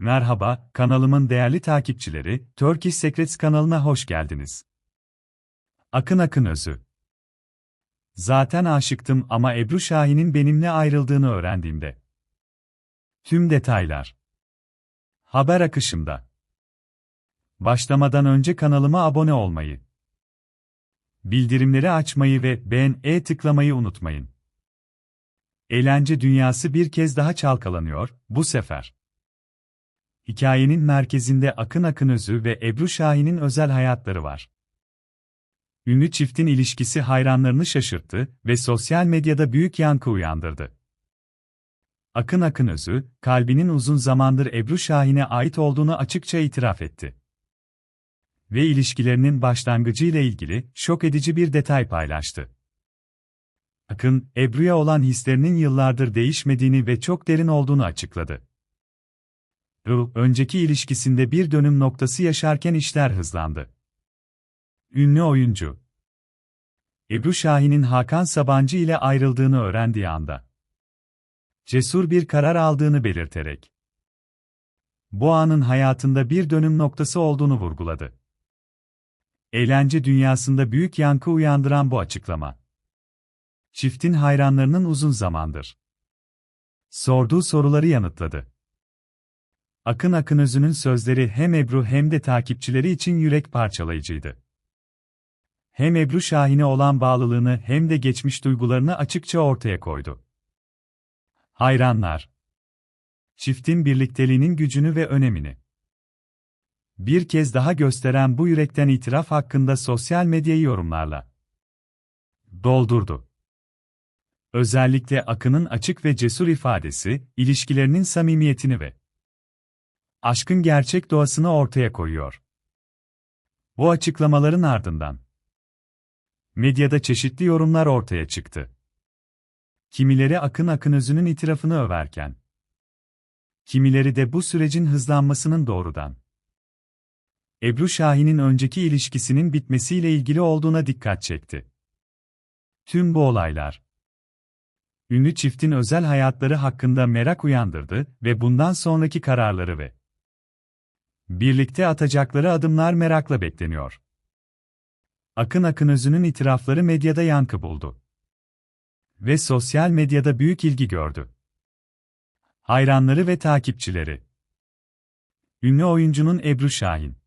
Merhaba, kanalımın değerli takipçileri, Turkish Secrets kanalına hoş geldiniz. Akın Akın Özü Zaten aşıktım ama Ebru Şahin'in benimle ayrıldığını öğrendiğimde. Tüm detaylar. Haber akışımda. Başlamadan önce kanalıma abone olmayı, bildirimleri açmayı ve beğen-e tıklamayı unutmayın. Eğlence dünyası bir kez daha çalkalanıyor, bu sefer. Hikayenin merkezinde Akın Akın Özü ve Ebru Şahin'in özel hayatları var. Ünlü çiftin ilişkisi hayranlarını şaşırttı ve sosyal medyada büyük yankı uyandırdı. Akın Akın Özü, kalbinin uzun zamandır Ebru Şahin'e ait olduğunu açıkça itiraf etti. Ve ilişkilerinin başlangıcı ile ilgili şok edici bir detay paylaştı. Akın, Ebru'ya olan hislerinin yıllardır değişmediğini ve çok derin olduğunu açıkladı. Ru, önceki ilişkisinde bir dönüm noktası yaşarken işler hızlandı. Ünlü oyuncu Ebru Şahin'in Hakan Sabancı ile ayrıldığını öğrendiği anda cesur bir karar aldığını belirterek bu anın hayatında bir dönüm noktası olduğunu vurguladı. Eğlence dünyasında büyük yankı uyandıran bu açıklama. Çiftin hayranlarının uzun zamandır sorduğu soruları yanıtladı. Akın Akın Özü'nün sözleri hem Ebru hem de takipçileri için yürek parçalayıcıydı. Hem Ebru Şahin'e olan bağlılığını hem de geçmiş duygularını açıkça ortaya koydu. Hayranlar Çiftin birlikteliğinin gücünü ve önemini bir kez daha gösteren bu yürekten itiraf hakkında sosyal medyayı yorumlarla doldurdu. Özellikle Akın'ın açık ve cesur ifadesi, ilişkilerinin samimiyetini ve aşkın gerçek doğasını ortaya koyuyor. Bu açıklamaların ardından medyada çeşitli yorumlar ortaya çıktı. Kimileri Akın Akın Özü'nün itirafını överken, kimileri de bu sürecin hızlanmasının doğrudan Ebru Şahin'in önceki ilişkisinin bitmesiyle ilgili olduğuna dikkat çekti. Tüm bu olaylar ünlü çiftin özel hayatları hakkında merak uyandırdı ve bundan sonraki kararları ve birlikte atacakları adımlar merakla bekleniyor. Akın Akın Özü'nün itirafları medyada yankı buldu. Ve sosyal medyada büyük ilgi gördü. Hayranları ve takipçileri Ünlü oyuncunun Ebru Şahin